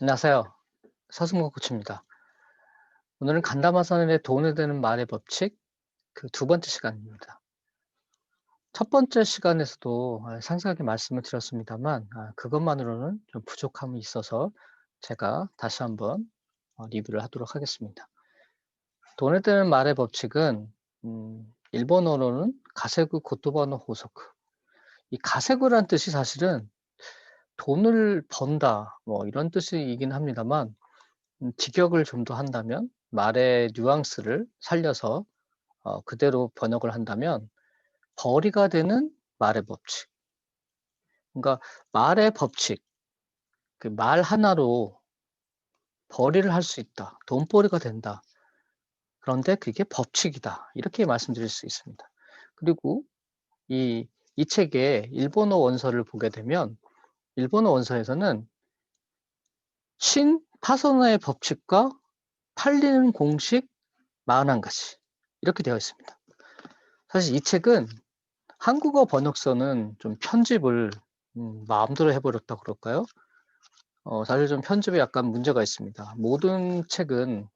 안녕하세요. 서승국 코치입니다. 오늘은 간다마선의 돈을 되는 말의 법칙 그 두 번째 시간입니다. 첫 번째 시간에서도 아, 상세하게 말씀을 드렸습니다만 아, 그것만으로는 좀 부족함이 있어서 제가 다시 한번 어, 리뷰를 하도록 하겠습니다. 돈을 되는 말의 법칙은 음, 일본어로는 가세구 고토바노 호소크 이 가세구란 뜻이 사실은 돈을 번다 뭐 이런 뜻이긴 합니다만 음, 직역을 좀 더 한다면 말의 뉘앙스를 살려서 어, 그대로 번역을 한다면 벌이가 되는 말의 법칙. 그러니까 말의 법칙, 그 말 하나로 벌이를 할 수 있다. 돈벌이가 된다. 그런데 그게 법칙이다. 이렇게 말씀드릴 수 있습니다. 그리고 이, 이 책의 일본어 원서를 보게 되면 일본어 원서에서는 신 파선화의 법칙과 팔리는 공식 41가지 이렇게 되어 있습니다. 사실 이 책은 한국어 번역서는 좀 편집을 음, 마음대로 해버렸다 그럴까요? 어, 사실 좀 편집에 약간 문제가 있습니다. 모든 책은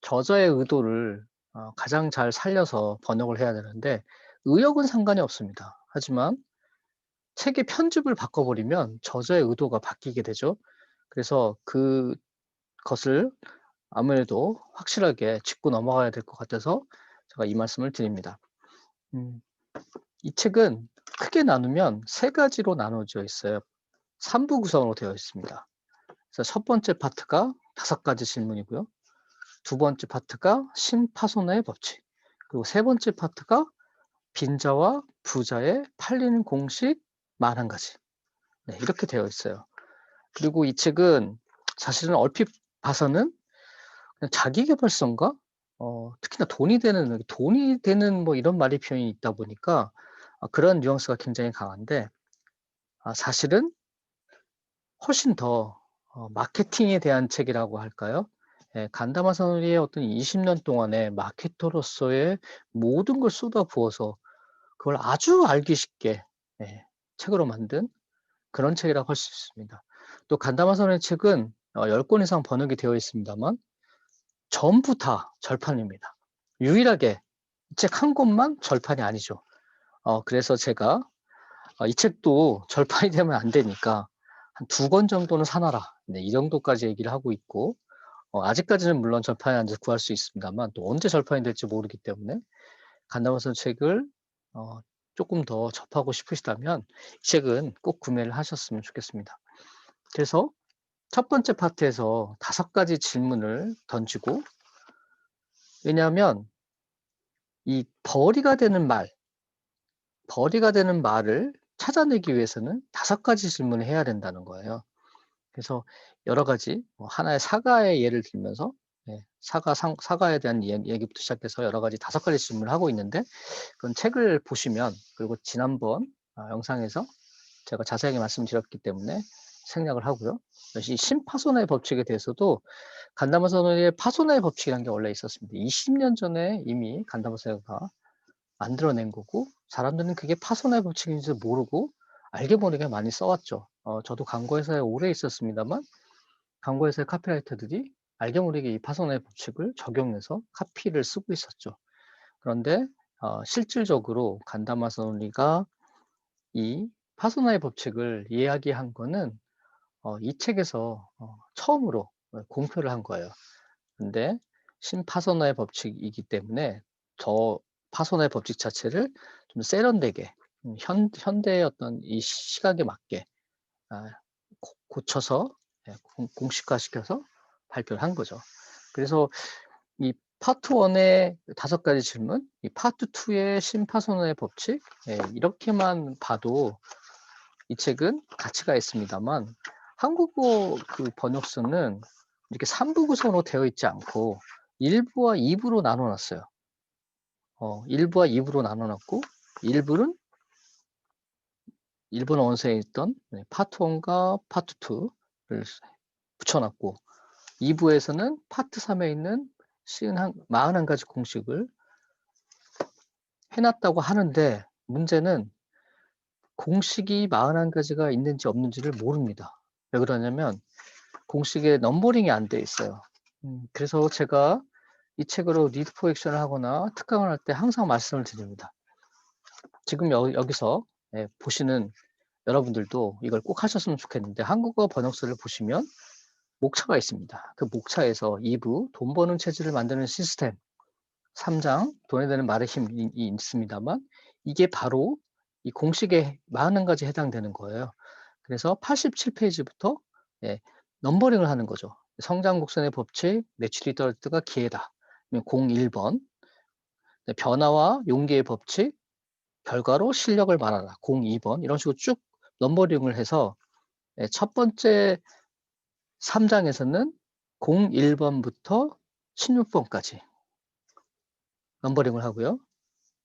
저자의 의도를 어, 가장 잘 살려서 번역을 해야 되는데 의역은 상관이 없습니다. 하지만 책의 편집을 바꿔버리면 저자의 의도가 바뀌게 되죠. 그래서 그것을 아무래도 확실하게 짚고 넘어가야 될 것 같아서 제가 이 말씀을 드립니다. 음, 이 책은 크게 나누면 세 가지로 나눠져 있어요. 3부 구성으로 되어 있습니다. 그래서 첫 번째 파트가 다섯 가지 질문이고요. 두 번째 파트가 심파손의 법칙. 그리고 세 번째 파트가 빈자와 부자의 팔리는 공식 말한 가지. 네, 이렇게 되어 있어요. 그리고 이 책은 사실은 얼핏 봐서는 자기개발서인가? 어, 특히나 돈이 되는, 돈이 되는 뭐 이런 말이 표현이 있다 보니까 아, 그런 뉘앙스가 굉장히 강한데 아, 사실은 훨씬 더 어, 마케팅에 대한 책이라고 할까요? 예, 간다마 선우의 어떤 20년 동안의 마케터로서의 모든 걸 쏟아 부어서 그걸 아주 알기 쉽게 예, 책으로 만든 그런 책이라고 할 수 있습니다. 또 간다마 선우의 책은 어, 10권 이상 번역이 되어 있습니다만 전부 다 절판입니다. 유일하게 책한 권만 절판이 아니죠. 어, 그래서 제가 어, 이 책도 절판이 되면 안 되니까 한 두 권 정도는 사놔라. 네, 이 정도까지 얘기를 하고 있고 어, 아직까지는 물론 절판이 안 돼서 구할 수 있습니다만 또 언제 절판이 될지 모르기 때문에 간담화선 책을 어, 조금 더 접하고 싶으시다면 이 책은 꼭 구매를 하셨으면 좋겠습니다. 그래서 첫 번째 파트에서 다섯 가지 질문을 던지고 왜냐하면 이 벌이가 되는 말, 벌이가 되는 말을 찾아내기 위해서는 다섯 가지 질문을 해야 된다는 거예요. 그래서 여러 가지 뭐 하나의 사과의 예를 들면서 네, 사과 상, 사과에 대한 예, 얘기부터 시작해서 여러 가지 다섯 가지 질문을 하고 있는데 그건 책을 보시면 그리고 지난번 아, 영상에서 제가 자세하게 말씀드렸기 때문에 생략을 하고요. 이 심파손의 법칙에 대해서도 간다마선의 파손의 법칙이라는 게 원래 있었습니다. 20년 전에 이미 간다마선가 만들어낸 거고 사람들은 그게 파손의 법칙인지 모르고 알게 모르게 많이 써왔죠. 어, 저도 광고회사에 오래 있었습니다만 광고회사의 카피라이터들이 알게 모르게 이 파손의 법칙을 적용해서 카피를 쓰고 있었죠. 그런데 어, 실질적으로 간다마선리가 이 파손의 법칙을 이야기한 거는 어, 이 책에서 어, 처음으로 공표를 한 거예요. 근데 신파선화의 법칙이기 때문에 저 파손의 법칙 자체를 좀 세련되게 음, 현, 현대의 어떤 이 시각에 맞게 아, 고쳐서 예, 공식화시켜서 발표를 한 거죠. 그래서 이 파트 1의 다섯 가지 질문, 이 파트 2의 심파선의 법칙, 예, 이렇게만 봐도 이 책은 가치가 있습니다만 한국어 그 번역서는 이렇게 3부 구성으로 되어 있지 않고 1부와 2부로 나눠 놨어요. 어, 1부와 2부로 나눠 놨고 1부는 일본 원서에 있던 네, 파트 1과 파트 2를 붙여놨고 2부에서는 파트 3에 있는 41가지 공식을 해놨다고 하는데 문제는 공식이 41가지가 있는지 없는지를 모릅니다. 왜 그러냐면 공식에 넘버링이 안 돼 있어요. 음, 그래서 제가 이 책으로 리드 포 액션을 하거나 특강을 할 때 항상 말씀을 드립니다. 지금 여, 여기서 예, 보시는 여러분들도 이걸 꼭 하셨으면 좋겠는데 한국어 번역서를 보시면 목차가 있습니다. 그 목차에서 2부 돈 버는 체질을 만드는 시스템 3장 돈에 대는 말의 힘이 있습니다만 이게 바로 이 공식에 40가지 해당되는 거예요. 그래서 87페이지부터 예, 넘버링을 하는 거죠. 성장 곡선의 법칙, 매출 리더가 기회다. 01번 변화와 용기의 법칙, 결과로 실력을 말하라. 02번 이런 식으로 쭉 넘버링을 해서 예, 첫 번째 3장에서는 01번부터 16번까지 넘버링을 하고요.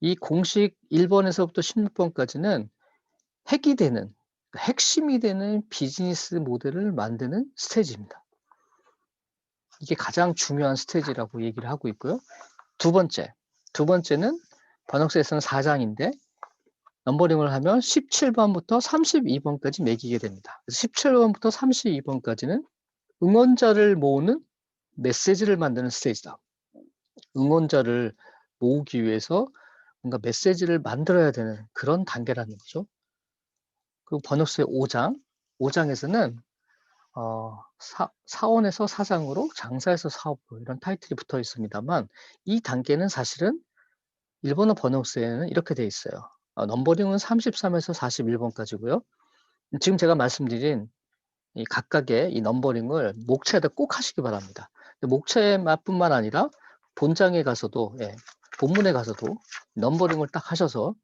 이 공식 1번에서부터 16번까지는 핵이 되는, 그러니까 핵심이 되는 비즈니스 모델을 만드는 스테이지입니다. 이게 가장 중요한 스테이지라고 얘기를 하고 있고요. 두 번째, 두 번째는 번역서에서는 4장인데 넘버링을 하면 17번부터 32번까지 매기게 됩니다. 17번부터 32번까지는 응원자를 모으는 메시지를 만드는 스테이지다. 응원자를 모으기 위해서 뭔가 메시지를 만들어야 되는 그런 단계라는 거죠. 그리고 번역서의 5장, 5장에서는 어, 사, 사원에서 사장으로 장사에서 사업으로 이런 타이틀이 붙어 있습니다만 이 단계는 사실은 일본어 번역서에는 이렇게 돼 있어요. 어, 넘버링은 33에서 41번까지고요. 지금 제가 말씀드린 이 각각의 이 넘버링을 목차에다 꼭 하시기 바랍니다. 목차에뿐만 아니라 본장에 가서도 예, 본문에 가서도 넘버링을 딱 하셔서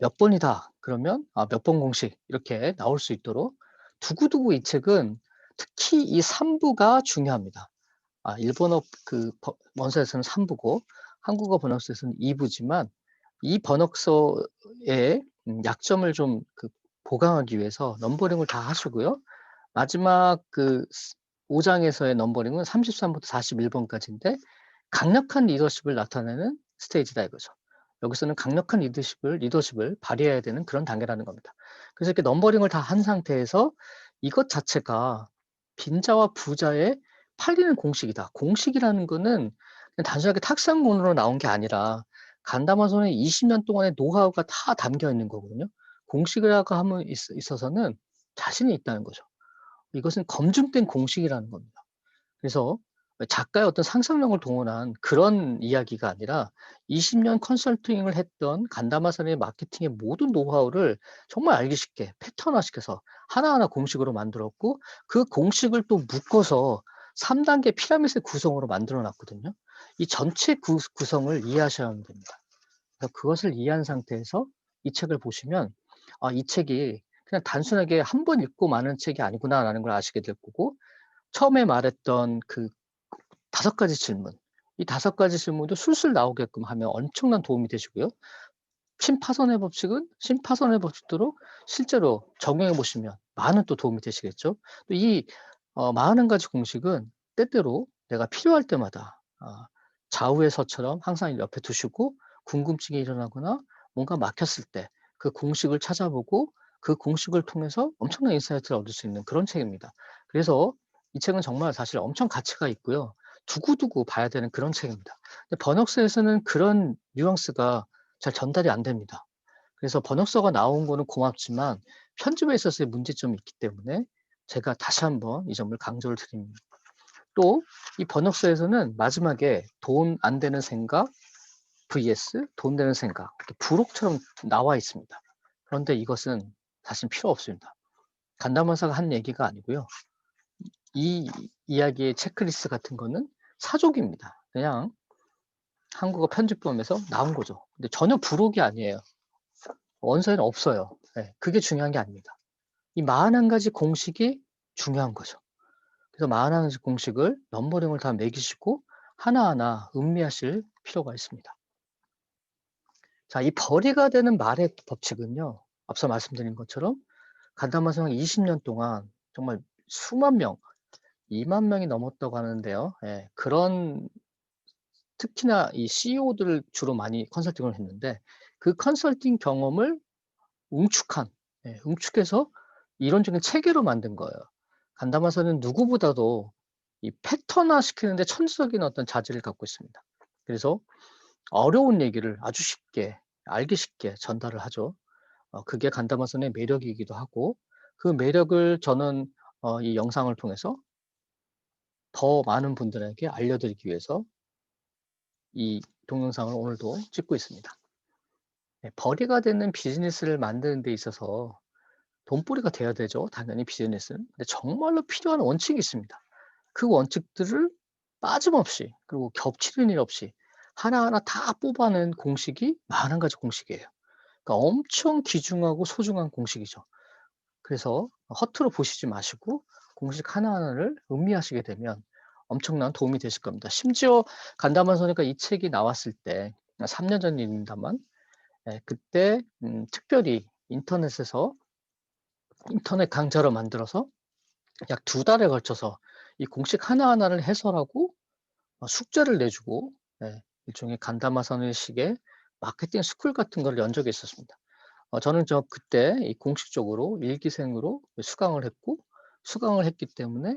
몇 번이다 그러면 아, 몇 번 공식 이렇게 나올 수 있도록 두고두고 이 책은 특히 이 3부가 중요합니다. 아, 일본어 그 원서에서는 3부고 한국어 번역서에서는 2부지만 이 번역서의 음, 약점을 좀 그 보강하기 위해서 넘버링을 다 하시고요. 마지막 그 5장에서의 넘버링은 33부터 41번까지인데 강력한 리더십을 나타내는 스테이지다 이거죠. 여기서는 강력한 리더십을 리더십을 발휘해야 되는 그런 단계라는 겁니다. 그래서 이렇게 넘버링을 다 한 상태에서 이것 자체가 빈자와 부자의 팔리는 공식이다. 공식이라는 거는 단순하게 탁상문으로 나온 게 아니라 간다마손의 20년 동안의 노하우가 다 담겨 있는 거거든요. 공식이라고 하면 있, 있어서는 자신이 있다는 거죠. 이것은 검증된 공식이라는 겁니다. 그래서 작가의 어떤 상상력을 동원한 그런 이야기가 아니라 20년 컨설팅을 했던 간다마산의 마케팅의 모든 노하우를 정말 알기 쉽게 패턴화시켜서 하나하나 공식으로 만들었고 그 공식을 또 묶어서 3단계 피라미드 구성으로 만들어 놨거든요. 이 전체 구, 구성을 이해하셔야 됩니다. 그래서 그것을 이해한 상태에서 이 책을 보시면 아, 이 책이 그냥 단순하게 한 번 읽고 마는 책이 아니구나라는 걸 아시게 될 거고 처음에 말했던 그 다섯 가지 질문. 이 다섯 가지 질문도 술술 나오게끔 하면 엄청난 도움이 되시고요. 심파선의 법칙은 심파선의 법칙대로 실제로 적용해 보시면 많은 또 도움이 되시겠죠. 또 이 어, 많은 가지 공식은 때때로 내가 필요할 때마다 어, 좌우의 서처럼 항상 옆에 두시고 궁금증이 일어나거나 뭔가 막혔을 때 그 공식을 찾아보고 그 공식을 통해서 엄청난 인사이트를 얻을 수 있는 그런 책입니다. 그래서 이 책은 정말 사실 엄청 가치가 있고요. 두고두고 봐야 되는 그런 책입니다. 번역서에서는 그런 뉘앙스가 잘 전달이 안 됩니다. 그래서 번역서가 나온 거는 고맙지만 편집에 있어서의 문제점이 있기 때문에 제가 다시 한번 이 점을 강조를 드립니다. 또 이 번역서에서는 마지막에 돈 안 되는 생각 vs 돈 되는 생각 부록처럼 나와 있습니다. 그런데 이것은 사실 필요 없습니다. 간담원사가 한 얘기가 아니고요. 이 이야기의 체크리스트 같은 거는 사족입니다. 그냥 한국어 편집본에서 나온 거죠. 근데 전혀 부록이 아니에요. 원서에는 없어요. 네, 그게 중요한 게 아닙니다. 이 41가지 공식이 중요한 거죠. 그래서 41가지 공식을 넘버링을 다 매기시고 하나하나 음미하실 필요가 있습니다. 자, 이 벌이가 되는 말의 법칙은요. 앞서 말씀드린 것처럼 간담화성 20년 동안 정말 수만 명, 2만 명이 넘었다고 하는데요. 예, 그런 특히나 이 CEO들을 주로 많이 컨설팅을 했는데 그 컨설팅 경험을 응축한, 예, 응축해서 이론적인 체계로 만든 거예요. 간담화서는 누구보다도 이 패턴화 시키는데 천재적인 어떤 자질을 갖고 있습니다. 그래서 어려운 얘기를 아주 쉽게 알기 쉽게 전달을 하죠. 어 그게 간담화선의 매력이기도 하고 그 매력을 저는 어 이 영상을 통해서 더 많은 분들에게 알려드리기 위해서 이 동영상을 오늘도 찍고 있습니다. 네, 벌이가 되는 비즈니스를 만드는 데 있어서 돈벌이가 돼야 되죠. 당연히 비즈니스는. 근데 정말로 필요한 원칙이 있습니다. 그 원칙들을 빠짐없이 그리고 겹치는 일 없이 하나하나 다 뽑아낸 공식이 41가지 공식이에요. 그러니까 엄청 귀중하고 소중한 공식이죠. 그래서 허투루 보시지 마시고 공식 하나하나를 음미하시게 되면 엄청난 도움이 되실 겁니다. 심지어 간담화 선니까 이 책이 나왔을 때 3년 전 일입니다만 예, 그때 음, 특별히 인터넷에서 인터넷 강좌로 만들어서 약 두 달에 걸쳐서 이 공식 하나하나를 해설하고 어, 숙제를 내주고 예, 일종의 간담화 선의 식의 마케팅 스쿨 같은 걸 연 적이 있었습니다. 어, 저는 저 그때 이 공식적으로 일기생으로 수강을 했고 수강을 했기 때문에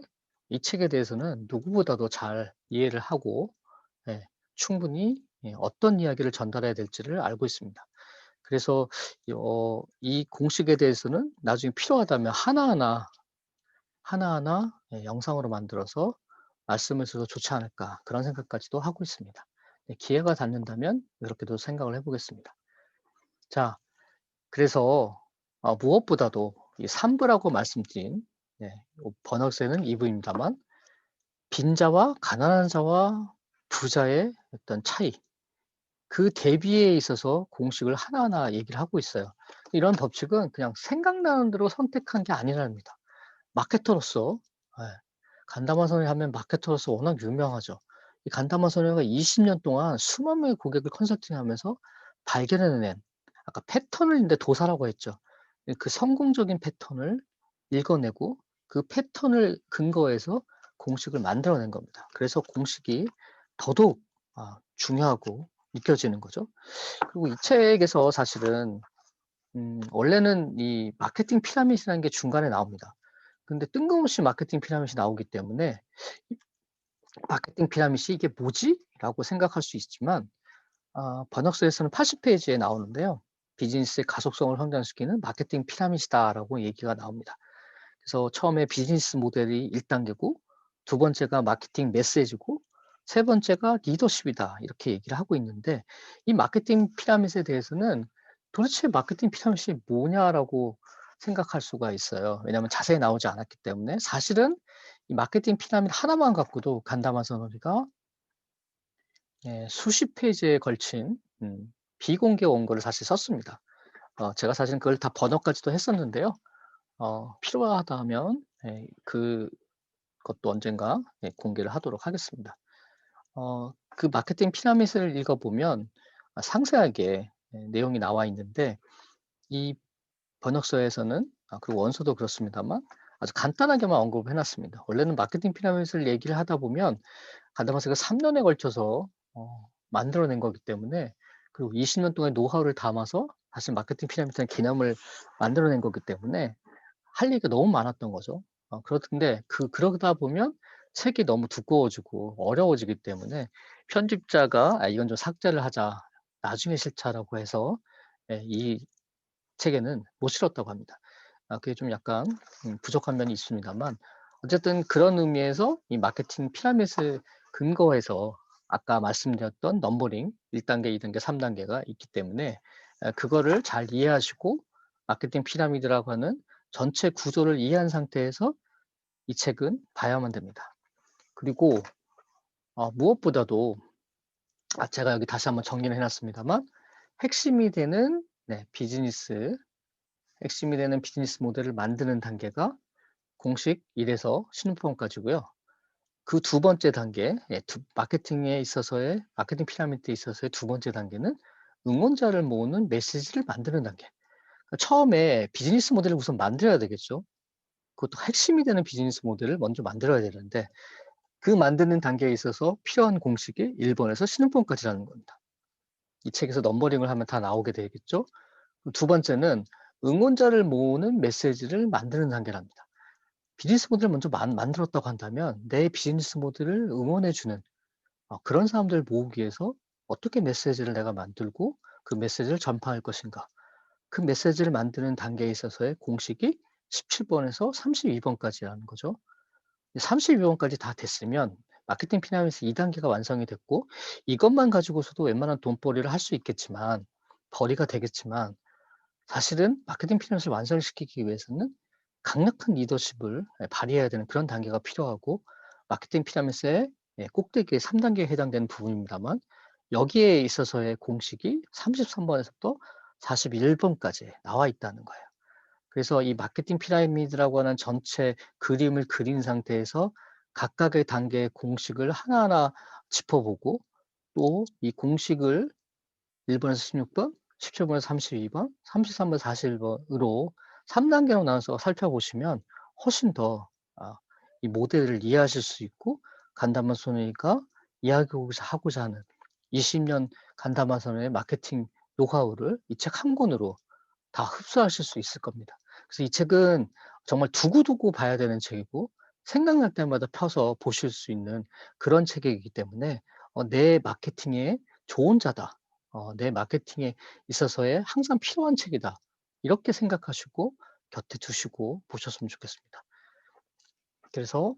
이 책에 대해서는 누구보다도 잘 이해를 하고 예, 충분히 예, 어떤 이야기를 전달해야 될지를 알고 있습니다. 그래서 어, 이 공식에 대해서는 나중에 필요하다면 하나하나 하나하나 예, 영상으로 만들어서 말씀을 드려도 좋지 않을까 그런 생각까지도 하고 있습니다. 네, 기회가 닿는다면 그렇게도 생각을 해보겠습니다. 자, 그래서 어, 무엇보다도 이 3부라고 말씀드린 네, 번역세는 2부입니다만 빈자와 가난한 자와 부자의 어떤 차이 그 대비에 있어서 공식을 하나하나 얘기를 하고 있어요. 이런 법칙은 그냥 생각나는 대로 선택한 게 아니랍니다. 마케터로서 예, 간담화 선회 하면 마케터로서 워낙 유명하죠. 이 간담화 선회가 20년 동안 수만 명의 고객을 컨설팅하면서 발견해낸 아까 패턴을 인데 도사라고 했죠. 그 성공적인 패턴을 읽어내고 그 패턴을 근거해서 공식을 만들어낸 겁니다. 그래서 공식이 더더욱 아, 중요하고 느껴지는 거죠. 그리고 이 책에서 사실은 음, 원래는 이 마케팅 피라밋이라는 게 중간에 나옵니다. 근데 뜬금없이 마케팅 피라밋이 나오기 때문에 마케팅 피라밋이 이게 뭐지? 라고 생각할 수 있지만 어, 번역서에서는 80페이지에 나오는데요. 비즈니스의 가속성을 성장시키는 마케팅 피라밋이다 라고 얘기가 나옵니다. 그래서 처음에 비즈니스 모델이 1단계고 두 번째가 마케팅 메시지고 세 번째가 리더십이다. 이렇게 얘기를 하고 있는데 이 마케팅 피라밋에 대해서는 도대체 마케팅 피라밋이 뭐냐라고 생각할 수가 있어요. 왜냐하면 자세히 나오지 않았기 때문에 사실은 이 마케팅 피라밋 하나만 갖고도 간담화 선언리가 예, 수십 페이지에 걸친 음, 비공개 원고를 사실 썼습니다. 어, 제가 사실 그걸 다 번역까지도 했었는데요. 어, 필요하다면 예, 그 것도 언젠가 예, 공개를 하도록 하겠습니다. 어, 그 마케팅 피라밋을 읽어보면 아, 상세하게 예, 내용이 나와 있는데 이 번역서에서는 아, 그리고 원서도 그렇습니다만 아주 간단하게만 언급해 놨습니다. 원래는 마케팅 피라밋을 얘기를 하다 보면 간다마스가 3년에 걸쳐서 어, 만들어낸 거기 때문에 그리고 20년 동안 노하우를 담아서 사실 마케팅 피라밋이라는 개념을 만들어낸 거기 때문에 할 얘기가 너무 많았던 거죠. 어, 그렇던데 그 그러다 보면 책이 너무 두꺼워지고 어려워지기 때문에 편집자가 아, 이건 좀 삭제를 하자. 나중에 실차라고 해서 예, 이 책에는 못 실었다고 합니다. 아, 그게 좀 약간 음, 부족한 면이 있습니다만 어쨌든 그런 의미에서 이 마케팅 피라밋을 근거해서 아까 말씀드렸던 넘버링 1단계, 2단계, 3단계가 있기 때문에 아, 그거를 잘 이해하시고 마케팅 피라미드라고 하는 전체 구조를 이해한 상태에서 이 책은 봐야만 됩니다. 그리고 어, 무엇보다도 아, 제가 여기 다시 한번 정리를 해놨습니다만 핵심이 되는 네, 비즈니스 핵심이 되는 비즈니스 모델을 만드는 단계가 공식 1에서 신용평가지고요. 그 두 번째 단계, 예, 두, 마케팅에 있어서의 마케팅 피라미드에 있어서의 두 번째 단계는 응원자를 모으는 메시지를 만드는 단계. 그러니까 처음에 비즈니스 모델을 우선 만들어야 되겠죠. 그것도 핵심이 되는 비즈니스 모델을 먼저 만들어야 되는데 그 만드는 단계에 있어서 필요한 공식이 1번에서 신흥번까지라는 겁니다. 이 책에서 넘버링을 하면 다 나오게 되겠죠. 두 번째는 응원자를 모으는 메시지를 만드는 단계랍니다. 비즈니스 모델을 먼저 만 만들었다고 한다면 내 비즈니스 모델을 응원해 주는 어 그런 사람들을 모으기 위해서 어떻게 메시지를 내가 만들고 그 메시지를 전파할 것인가. 그 메시지를 만드는 단계에 있어서의 공식이 17 번에서 32 번까지라는 거죠. 32 번까지 다 됐으면 마케팅 피라미드 2 단계가 완성이 됐고 이것만 가지고서도 웬만한 돈벌이를 할 수 있겠지만 벌이가 되겠지만 사실은 마케팅 피라미드를 완성시키기 위해서는 강력한 리더십을 예 발휘해야 되는 그런 단계가 필요하고 마케팅 피라미드의 예 꼭대기의 3 단계에 해당되는 부분입니다만 여기에 있어서의 공식이 33 번에서부터 41 번까지 나와 있다는 거예요. 그래서 이 마케팅 피라미드라고 하는 전체 그림을 그린 상태에서 각각의 단계의 공식을 하나하나 짚어보고 또 이 공식을 1 번에서 16 번, 17 번에서 32 번, 33 번에서 41 번으로 3 단계로 나눠서 살펴보시면 훨씬 더아이 모델을 이해하실 수 있고 간담화 손해가 이야기하고자 하고자 하는 20년 간담화 선의 마케팅 노하우를 이 책 한 권으로 다 흡수하실 수 있을 겁니다. 그래서 이 책은 정말 두고두고 봐야 되는 책이고 생각날 때마다 펴서 보실 수 있는 그런 책이기 때문에 어 '내 마케팅의 조언자다. 어 내 마케팅에 있어서의 항상 필요한 책이다.' 이렇게 생각하시고 곁에 두시고 보셨으면 좋겠습니다. 그래서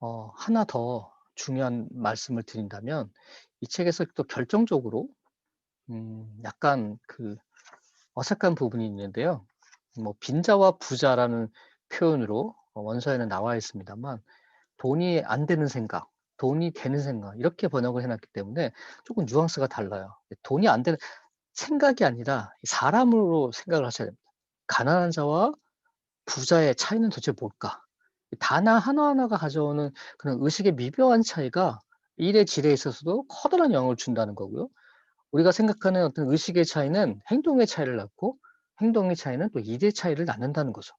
어 하나 더 중요한 말씀을 드린다면 이 책에서 또 결정적으로 음 약간 그 어색한 부분이 있는데요. 뭐 빈자와 부자라는 표현으로 어 원서에는 나와 있습니다만 돈이 안 되는 생각, 돈이 되는 생각 이렇게 번역을 해 놨기 때문에 쪼끔 뉘앙스가 달라요. 예 돈이 안 되는 생각이 아니라 사람으로 생각을 하셔야 됩니다. 가난한 자와 부자의 차이는 도대체 뭘까? 이 단어 하나하나가 가져오는 그런 의식의 미묘한 차이가 일의 질에 있어서도 커다란 영향을 준다는 거고요. 우리가 생각하는 어떤 의식의 차이는 행동의 차이를 낳고 행동의 차이는 또 일의 차이를 낳는다는 거죠.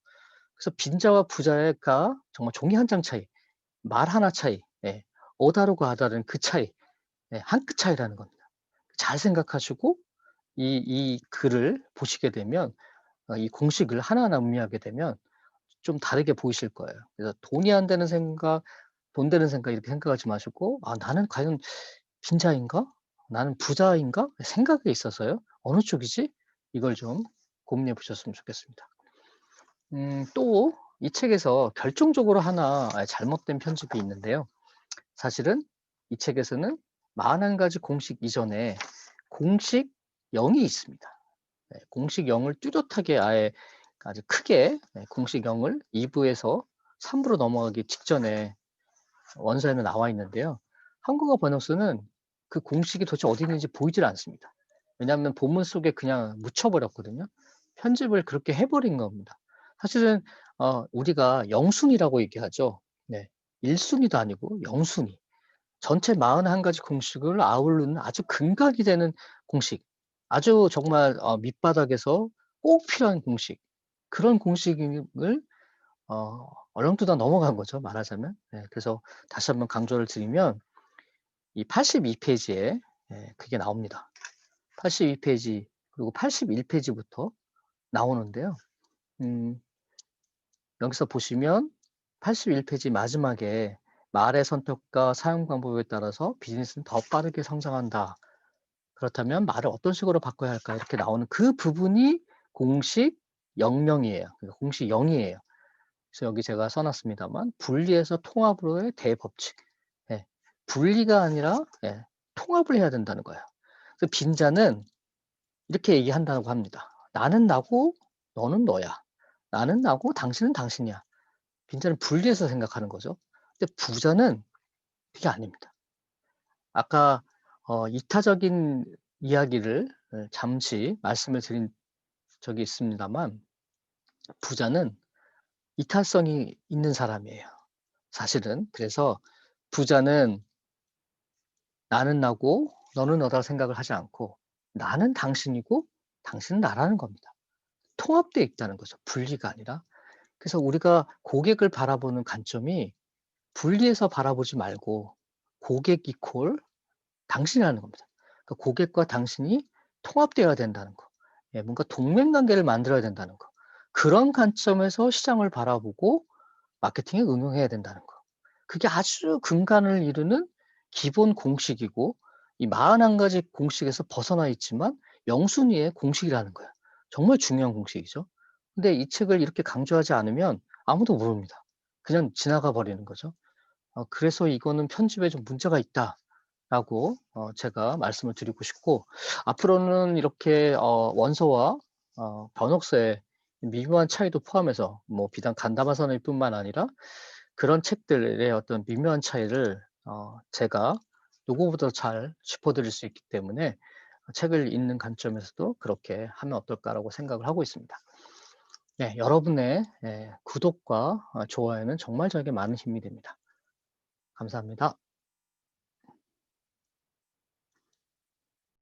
그래서 빈자와 부자가 정말 종이 한 장 차이, 말 하나 차이, 예 어다르고 아다른 그 차이, 예한끗 차이라는 겁니다. 잘 생각하시고 이 이 글을 보시게 되면 어이 공식을 하나하나 음미하게 되면 좀 다르게 보이실 거예요. 그래서 돈이 안 되는 생각, 돈 되는 생각 이렇게 생각하지 마시고 '아 나는 과연 빈자인가? 나는 부자인가?' 생각에 있어서요. '어느 쪽이지?' 이걸 좀 고민해 보셨으면 좋겠습니다. 음 또 이 책에서 결정적으로 하나 아 잘못된 편집이 있는데요. 사실은 이 책에서는 41 가지 공식 이전에 공식 0이 있습니다. 네 공식 0을 뚜렷하게 아예 아주 크게 네 공식 0을 2 부에서 3 부로 넘어가기 직전에 원서에는 나와 있는데요. 한국어 번역서는 그 공식이 도대체 어디 있는지 보이질 않습니다. 왜냐하면 본문 속에 그냥 묻혀 버렸거든요. 편집을 그렇게 해 버린 겁니다. 사실은 어 우리가 영순위라고 얘기하죠. 네. 1 순위도 아니고 영순위. 전체 41 가지 공식을 아우르는 아주 근각이 되는 공식. 아주 정말 어 밑바닥에서 꼭 필요한 공식. 그런 공식임을 어 얼렁뚱땅 넘어간 거죠 말하자면. 예 그래서 다시 한번 강조를 드리면 이 82 페이지에 예 그게 나옵니다. 82 페이지 그리고 81 페이지부터 나오는데요. 음 여기서 보시면 81 페이지 마지막에 "말의 선택과 사용 방법에 따라서 비즈니스는 더 빠르게 성장한다. 그렇다면 말을 어떤 식으로 바꿔야 할까?" 이렇게 나오는 그 부분이 공식 00이에요. 그러니까 공식 0이에요. 그래서 여기 제가 써 놨습니다만 분리해서 통합으로의 대법칙. 예. 분리가 아니라 예 통합을 해야 된다는 거예요. 그 빈자는 이렇게 얘기한다고 합니다. "나는 나고 너는 너야. 나는 나고 당신은 당신이야." 빈자는 분리해서 생각하는 거죠. 근데 부자는 그게 아닙니다. 아까 어 이타적인 이야기를 예 잠시 말씀을 드린 적이 있습니다만 부자는 이탈성이 있는 사람이에요 사실은. 그래서 부자는 나는 나고 너는 너다 생각을 하지 않고 나는 당신이고 당신은 나라는 겁니다. 통합되어 있다는 거죠 분리가 아니라. 그래서 우리가 고객을 바라보는 관점이 분리해서 바라보지 말고 고객 이퀄 당신이라는 겁니다. 그러니까 고객과 당신이 통합되어야 된다는 거. 예 뭔가 동맹관계를 만들어야 된다는 거. 그런 관점에서 시장을 바라보고 마케팅에 응용해야 된다는 거. 그게 아주 근간을 이루는 기본 공식이고 이 41가지 공식에서 벗어나 있지만 영순위의 공식이라는 거예요. 정말 중요한 공식이죠. 근데 이 책을 이렇게 강조하지 않으면 아무도 모릅니다. 그냥 지나가 버리는 거죠. 어 그래서 이거는 편집에 좀 문제가 있다 라고 어 제가 말씀을 드리고 싶고 앞으로는 이렇게 어 원서와 어 번역서의 미묘한 차이도 포함해서 뭐 비단 간담화 선언뿐만 아니라 그런 책들의 어떤 미묘한 차이를 어 제가 누구보다 잘 짚어 드릴 수 있기 때문에 책을 읽는 관점에서도 '그렇게 하면 어떨까.'라고 생각을 하고 있습니다. 네. 여러분의 예 구독과 어 좋아요는 정말 저에게 많은 힘이 됩니다. 감사합니다.